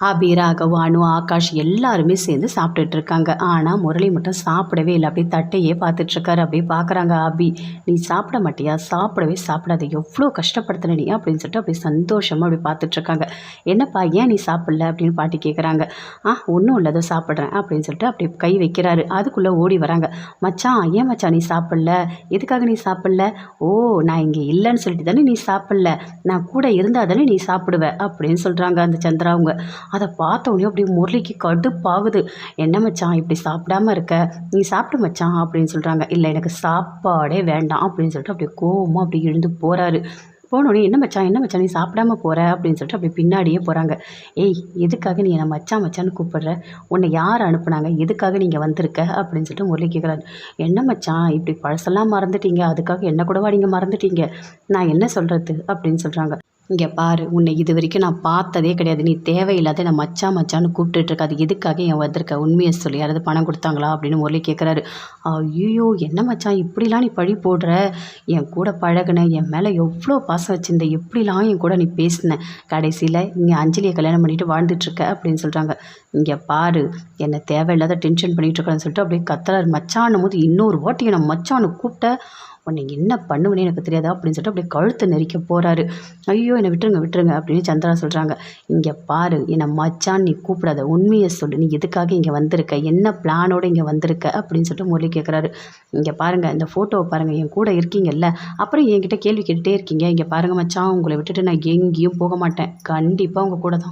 அபி ராகவ் அனு ஆகாஷ் எல்லாருமே சேர்ந்து சாப்பிட்டுட்டு இருக்காங்க ஆனால் முரளி மட்டும் சாப்பிடவே இல்லை. அப்படியே தட்டையே பார்த்துட்ருக்காரு. அப்படியே பார்க்குறாங்க அபி நீ சாப்பிட மாட்டியா? சாப்பிடவே சாப்பிடாத. எவ்வளோ கஷ்டப்படுத்தின நீ? அப்படின்னு சொல்லிட்டு அப்படியே சந்தோஷமாக அப்படி பார்த்துட்ருக்காங்க. என்னப்பா ஏன் நீ சாப்பிடல? அப்படின்னு பாட்டி கேட்குறாங்க ஆ ஒன்றும் இல்லை சாப்பிட்றேன். அப்படின்னு சொல்லிட்டு அப்படியே கை வைக்கிறாரு. அதுக்குள்ளே ஓடி வராங்க. மச்சான் ஏன் மச்சான் நீ சாப்பிடல? எதுக்காக நீ சாப்பிடல? ஓ நான் இங்கே இல்லைன்னு சொல்லிட்டு தானே நீ சாப்பிடல. நான் கூட இருந்தால் தானே நீ சாப்பிடுவ. அப்படின்னு சொல்கிறாங்க அந்த சந்திராவுங்க அதை பார்த்த உடனே அப்படியே முரளிக்கு கடுப்பாகுது. என்ன மச்சான் இப்படி சாப்பிடாம இருக்க? நீ சாப்பிடு மச்சான் அப்படின்னு சொல்கிறாங்க இல்லை எனக்கு சாப்பாடே வேண்டாம் அப்படின்னு சொல்லிட்டு அப்படியே கோவமாக அப்படி எழுந்து போகிறாரு போனோடனே என்ன மச்சான் என்ன மச்சான் நீ சாப்பிடாம போகிற அப்படின்னு சொல்லிட்டு அப்படி பின்னாடியே போகிறாங்க ஏய் எதுக்காக நீ என்னை மச்சான் மச்சான்னு கூப்பிடுற? உன்னை யார் அனுப்புனாங்க? எதுக்காக நீங்கள் வந்திருக்க? அப்படின்னு சொல்லிட்டு முரளி கேட்குறாரு என்ன மச்சான் இப்படி பழசெல்லாம் மறந்துட்டீங்க. அதுக்காக என்ன கூடவா நீங்கள் மறந்துட்டீங்க? நான் என்ன சொல்கிறது அப்படின்னு சொல்கிறாங்க இங்கே பாரு உன்னை இது வரைக்கும் நான் பார்த்ததே கிடையாது. நீ தேவையில்லாத நான் மச்சான் மச்சான்னு கூப்பிட்டுட்டு இருக்க அது எதுக்காக என் வந்திருக்க உண்மையை சொல்லி. யாராவது பணம் கொடுத்தாங்களா அப்படின்னு முரளி கேட்குறாரு ஐயோ என்ன மச்சான் இப்படிலாம் நீ பழி போடுற? என் கூட பழகுன என் மேலே எவ்வளோ பாசம் வச்சிருந்த எப்படிலாம் என் கூட நீ பேசின? கடைசியில் இங்கே அஞ்சலியை கல்யாணம் பண்ணிட்டு வாழ்ந்துட்டு இருக்க அப்படின்னு சொல்கிறாங்க இங்கே பாரு என்னை தேவையில்லாத டென்ஷன் பண்ணிகிட்டு இருக்கேன்னு சொல்லிட்டு அப்படியே கத்துறாரு. மச்சான்னும் போது இன்னொரு வாட்டி என்னை மச்சான்னு கூப்பிட்ட. உன்னை என்ன பண்ணுவேன்னு எனக்கு தெரியாதா? அப்படின்னு சொல்லிட்டு அப்படியே கழுத்தை நெரிக்க போகிறாரு ஐயோ என்னை விட்டுருங்க விட்டுருங்க அப்படின்னு சந்திரா சொல்கிறாங்க இங்கே பாரு என்னை மச்சான் நீ கூப்பிடாத. உண்மையை சொல்லு. நீ எதுக்காக இங்கே வந்திருக்க? என்ன பிளானோடு இங்கே வந்திருக்க? அப்படின்னு சொல்லிட்டு முரளி கேட்குறாரு இங்கே பாருங்கள் இந்த ஃபோட்டோவை பாருங்கள் என் கூட இருக்கீங்கல்ல. அப்புறம் என்கிட்ட கேள்வி கேட்டுகிட்டே இருக்கீங்க. இங்கே பாருங்கள் மச்சான் உங்களை விட்டுட்டு நான் எங்கேயும் போக மாட்டேன். கண்டிப்பாக உங்கள் கூட தான்.